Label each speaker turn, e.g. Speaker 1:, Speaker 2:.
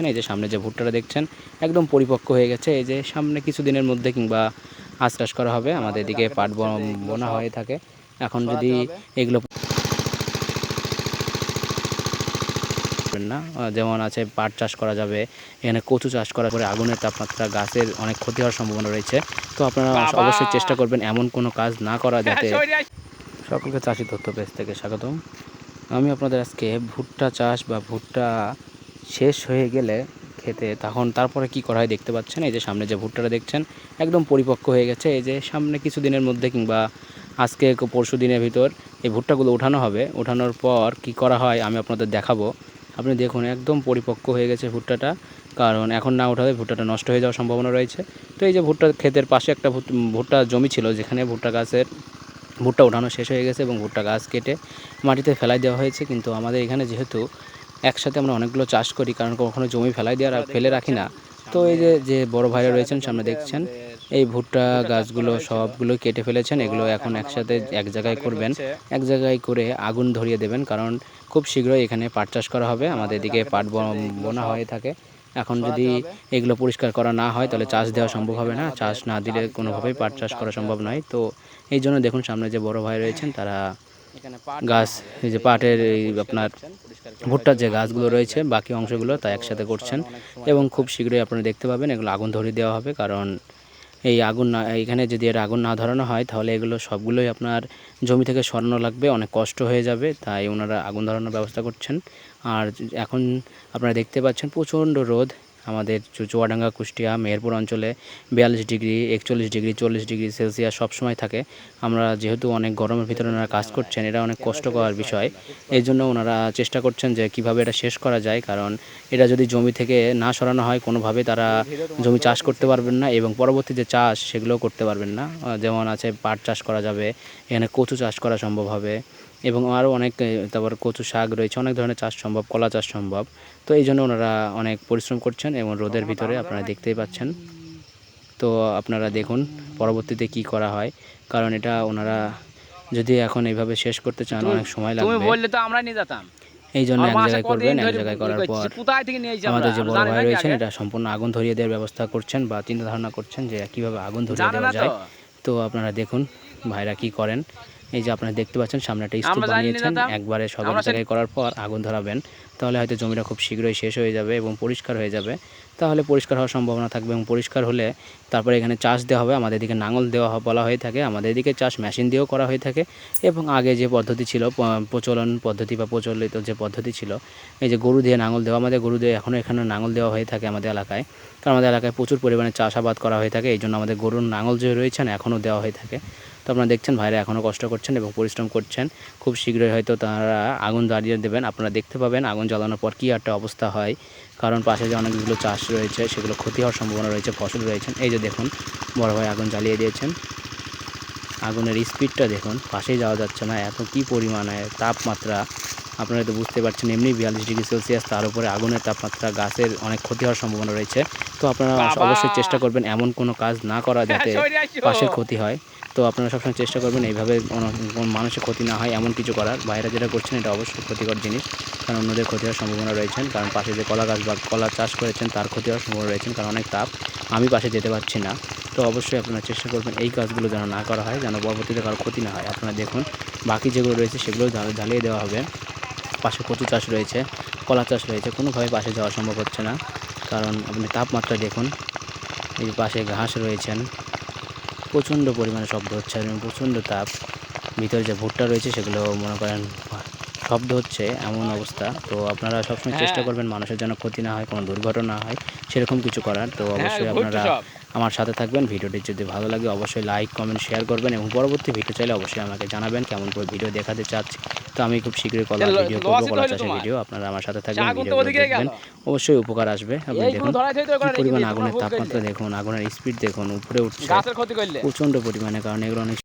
Speaker 1: পাচ্ছেন এই যে সামনে যে ভুট্টাটা দেখছেন একদম পরিপক্ক হয়ে গেছে। এই যে সামনে কিছু দিনের মধ্যে কিংবা আঁচ চাষ করা হবে আমাদের এদিকে পাট বোনা হয়ে থাকে। এখন যদি এগুলো না যেমন আছে পাট চাষ করা যাবে এখানে কচু চাষ করার পরে আগুনের তাপমাত্রা গাছের অনেক ক্ষতি হওয়ার সম্ভাবনা রয়েছে। তো আপনারা অবশ্যই চেষ্টা করবেন এমন কোনো কাজ না করা যাতে সকলকে চাষি তথ্য পেজ থেকে স্বাগতম। আমি আপনাদের আজকে ভুট্টা চাষ বা ভুট্টা শেষ হয়ে গেলে খেতে, তখন তারপরে কি করা হয় দেখতে পাচ্ছেন? এই যে সামনে যে ভুট্টাটা দেখছেন, একদম পরিপক্ক হয়ে গেছে। এই যে সামনে কিছু দিনের মধ্যে কিংবা আজকে পরশু দিনের ভিতর এই ভুট্টাগুলো ওঠানো হবে। ওঠানোর পর কি করা হয় আমি আপনাদের দেখাবো। আপনি দেখুন, একদম পরিপক্ক হয়ে গেছে ভুট্টাটা। কারণ এখন না ওঠালে ভুট্টাটা নষ্ট হয়ে যাওয়ার সম্ভাবনা রয়েছে। তো এই যে ভুট্টা ক্ষেতের পাশে একটা ভুট- ভুট্টা জমি ছিল, যেখানে ভুট্টা গাছের, ভুট্টা ওঠানো শেষ হয়ে গেছে এবং ভুট্টা গাছ কেটে মাটিতে ফেলাই দেওয়া হয়েছে। কিন্তু আমাদের এখানে যেহেতু একসাথে আমরা অনেকগুলো চাষ করি কারণ কখনো জমি ফেলাই দেওয়ার আর ফেলে রাখি না। তো এই যে যে বড় ভাইরা রয়েছেন সামনে দেখছেন এই ভুট্টা গাছগুলো সবগুলো কেটে ফেলেছেন এগুলো এখন একসাথে এক জায়গায় করবেন। এক জায়গায় করে আগুন ধরিয়ে দেবেন কারণ খুব শীঘ্রই এখানে পাট চাষ করা হবে আমাদের এদিকে পাট বোনা হয়ে থাকে। এখন যদি এগুলো পরিষ্কার করা না হয় তাহলে চাষ দেওয়া সম্ভব হবে না। চাষ না দিলে কোনোভাবেই পাট চাষ করা সম্ভব নয়। তো এই জন্য দেখুন সামনে যে বড় ভাই রয়েছেন তারা গাছ এই যে পাটের এই আপনার ভুট্টার যে গাছগুলো রয়েছে বাকি অংশগুলো তা একসাথে করছেন এবং খুব শীঘ্রই আপনারা দেখতে পাবেন এগুলো আগুন ধরিয়ে দেওয়া হবে কারণ এই আগুন না এইখানে যদি এর আগুন না ধরানো হয় তাহলে এগুলো সবগুলোই আপনার জমি থেকে সরানো লাগবে অনেক কষ্ট হয়ে যাবে তাই ওনারা আগুন ধরানোর ব্যবস্থা করছেন। আর এখন আপনারা দেখতে পাচ্ছেন প্রচণ্ড রোদ আমাদের চুয়াডাঙ্গা, কুষ্টিয়া, মেহেরপুর অঞ্চলে বিয়াল্লিশ ডিগ্রি, একচল্লিশ ডিগ্রি, চল্লিশ ডিগ্রি সেলসিয়াস সবসময় থাকে। আমরা যেহেতু অনেক গরমের ভিতরে ওনারা কাজ করছেন, এটা অনেক কষ্টকর বিষয়। এই জন্য ওনারা চেষ্টা করছেন যে কীভাবে এটা শেষ করা যায়, কারণ এটা যদি জমি থেকে না সরানো হয়, কোনোভাবে তারা জমি চাষ করতে পারবেন না এবং পরবর্তী যে চাষ, সেগুলোও করতে পারবেন না। যেমন আছে পাট চাষ করা যাবে, এখানে কচু চাষ করা সম্ভব হবে। এবং আরও অনেক তারপর কচু শাক রয়েছে অনেক ধরনের চাষ সম্ভব কলা চাষ সম্ভব। তো এই জন্য ওনারা অনেক পরিশ্রম করছেন এবং রোদের ভিতরে আপনারা দেখতেই পাচ্ছেন। তো আপনারা দেখুন পরবর্তীতে কি করা হয় কারণ এটা ওনারা যদি এখন এইভাবে শেষ করতে চান অনেক সময়
Speaker 2: তুমি
Speaker 1: লাগবে।
Speaker 2: বললে তো আমরা নিয়ে যেতাম।
Speaker 1: এই জন্য এক জায়গায় করবেন এক জায়গায় করার পর আমাদের যে বড় ভাই রয়েছেন এটা সম্পূর্ণ আগুন ধরিয়ে দেওয়ার ব্যবস্থা করছেন বা চিন্তা ধারণা করছেন যে কীভাবে আগুন ধরিয়ে দেওয়া যায়। তো আপনারা দেখুন ভাইরা কি করেন। এই যে আপনারা দেখতে পাচ্ছেন সামনে একটা স্তূপ বানিয়েছেন। একবারে সব জায়গায় করার পর আগুন ধরাবেন। তাহলে হয়তো জমিটা খুব শীঘ্রই শেষ হয়ে যাবে এবং পরিষ্কার হয়ে যাবে। তাহলে পরিষ্কার হওয়ার সম্ভাবনা থাকবে এবং পরিষ্কার হলে তারপরে এখানে চাষ দেওয়া হবে আমাদের এদিকে নাঙল দেওয়া বলা হয়ে থাকে আমাদের এদিকে চাষ মেশিন দিয়েও করা হয়ে থাকে এবং আগে যে পদ্ধতি ছিল প্রচলন পদ্ধতি বা প্রচলিত যে পদ্ধতি ছিল এই যে গরু দিয়ে নাঙল দেওয়া আমাদের গরু দিয়ে এখনও এখানে নাঙল দেওয়া হয়ে থাকে আমাদের এলাকায়। কারণ আমাদের এলাকায় প্রচুর পরিমাণে চাষাবাদ করা হয়ে থাকে এই জন্য আমাদের গরুর নাঙল যে রয়েছেন এখনও দেওয়া হয়ে থাকে। আপনারা দেখছেন ভাইরা এখনও কষ্ট করছেন এবং পরিশ্রম করছেন। খুব শীঘ্রই হয়তো তারা আগুন জ্বালিয়ে দেবেন। আপনারা দেখতে পাবেন আগুন জ্বালানোর পর কী একটা অবস্থা হয়। কারণ পাশে যে অনেকগুলো চাষ রয়েছে সেগুলো ক্ষতি হওয়ার সম্ভাবনা রয়েছে ফসল রয়েছেন এই যে দেখুন বড় ভাই আগুন জ্বালিয়ে দিয়েছেন। আগুনের স্পিডটা দেখুন পাশেই যাওয়া যাচ্ছে না। এত কী পরিমাণে তাপমাত্রা আপনারা তো বুঝতে পারছেন এমনি বিয়াল্লিশ ডিগ্রি সেলসিয়াস তার উপরে আগুনের তাপমাত্রা গাছের অনেক ক্ষতি হওয়ার সম্ভাবনা রয়েছে। তো আপনারা অবশ্যই চেষ্টা করবেন এমন কোনো কাজ না করা যাতে
Speaker 2: আসো।
Speaker 1: পাশের ক্ষতি হয়। তো আপনারা সবসময় চেষ্টা করবেন এইভাবে মানুষের ক্ষতি না হয়, এমন কিছু করার। বাইরে যেটা করছেন এটা অবশ্যই ক্ষতিকর জিনিস, কারণ অন্যদের ক্ষতি হওয়ার সম্ভাবনা রয়েছেন, কারণ পাশে যে কলা গাছ বা কলা চাষ করেছেন তার ক্ষতি হওয়ার সম্ভাবনা রয়েছেন, কারণ অনেক তাপ, আমি পাশে যেতে পারছি না। তো অবশ্যই আপনারা চেষ্টা করবেন এই কাজগুলো যেন না করা হয়, যেন পরবর্তীতে কারও ক্ষতি না হয়। আপনারা দেখুন, বাকি যেগুলো রয়েছে সেগুলো জ্বাল- জ্বালিয়ে দেওয়া হবে। পাশে কচু চাষ রয়েছে, কলা চাষ রয়েছে, কোনোভাবে পাশে যাওয়া সম্ভব হচ্ছে না, কারণ আপনি তাপমাত্রা দেখুন, এই পাশে ঘাস রয়েছেন। প্রচণ্ড পরিমাণে শব্দ হচ্ছে এবং প্রচণ্ড তাপ ভিতরে যে ভুট্টা রয়েছে সেগুলো মনে করেন শব্দ হচ্ছে এমন অবস্থা তো আপনারা সবসময় চেষ্টা
Speaker 2: হ্যাঁ।
Speaker 1: করবেন মানুষের যেন ক্ষতি না হয় কোনো দুর্ঘটনা হয় সেরকম কিছু করার তো অবশ্যই
Speaker 2: হ্যাঁ,
Speaker 1: আপনারা
Speaker 2: সব।
Speaker 1: আমার সাথে থাকবেন। ভিডিওটি যদি ভালো লাগে অবশ্যই লাইক কমেন্ট শেয়ার করবেন এবং পরবর্তী ভিডিও চাইলে অবশ্যই আমাকে জানাবেন কেমন করে ভিডিও দেখাতে চাচ্ছি। তো আমি খুব শীঘ্রই কলা ভিডিও করব কলা চাষের ভিডিও আপনারা আমার সাথে থাকবেন
Speaker 2: ওদিকে
Speaker 1: দেখবেন। অবশ্যই উপকার আসবে। আপনি দেখুন পরিমাণ আগুনের তাপমাত্রা দেখুন আগুনের স্পিড দেখুন উপরে উঠছে।
Speaker 2: প্রচণ্ড
Speaker 1: প্রচণ্ড পরিমাণে কারণ এগুলো অনেক